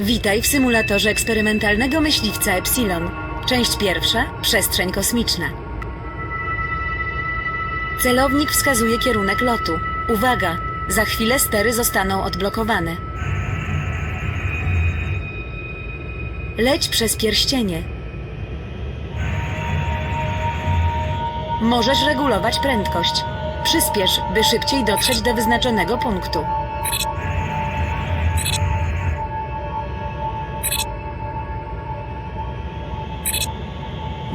Witaj w symulatorze eksperymentalnego myśliwca Epsilon. Część pierwsza przestrzeń kosmiczna. Celownik wskazuje kierunek lotu. Uwaga! Za chwilę stery zostaną odblokowane. Leć przez pierścienie. Możesz regulować prędkość. Przyspiesz, by szybciej dotrzeć do wyznaczonego punktu.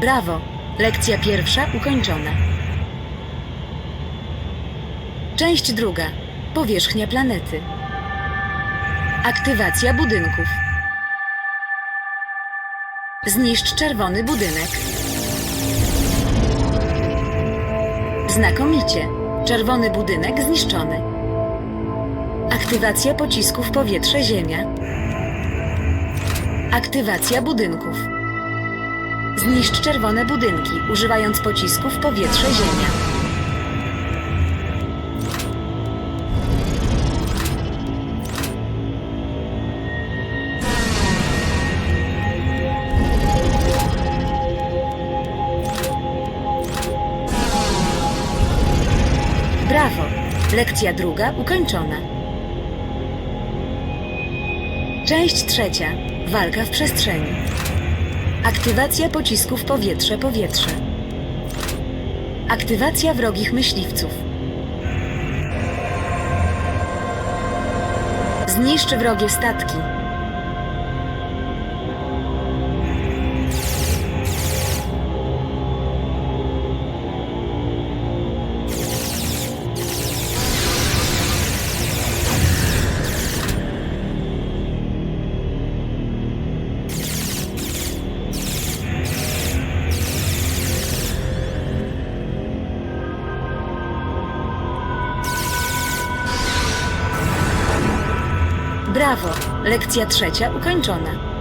Brawo! Lekcja pierwsza ukończona. Część druga. Powierzchnia planety. Aktywacja budynków. Zniszcz czerwony budynek. Znakomicie. Czerwony budynek zniszczony. Aktywacja pocisków powietrze-ziemia. Aktywacja budynków. Zniszcz czerwone budynki, używając pocisków powietrze-ziemia. Brawo! Lekcja druga ukończona. Część trzecia. Walka w przestrzeni. Aktywacja pocisków powietrze-powietrze. Aktywacja wrogich myśliwców. Zniszcz wrogie statki. Brawo! Lekcja trzecia ukończona.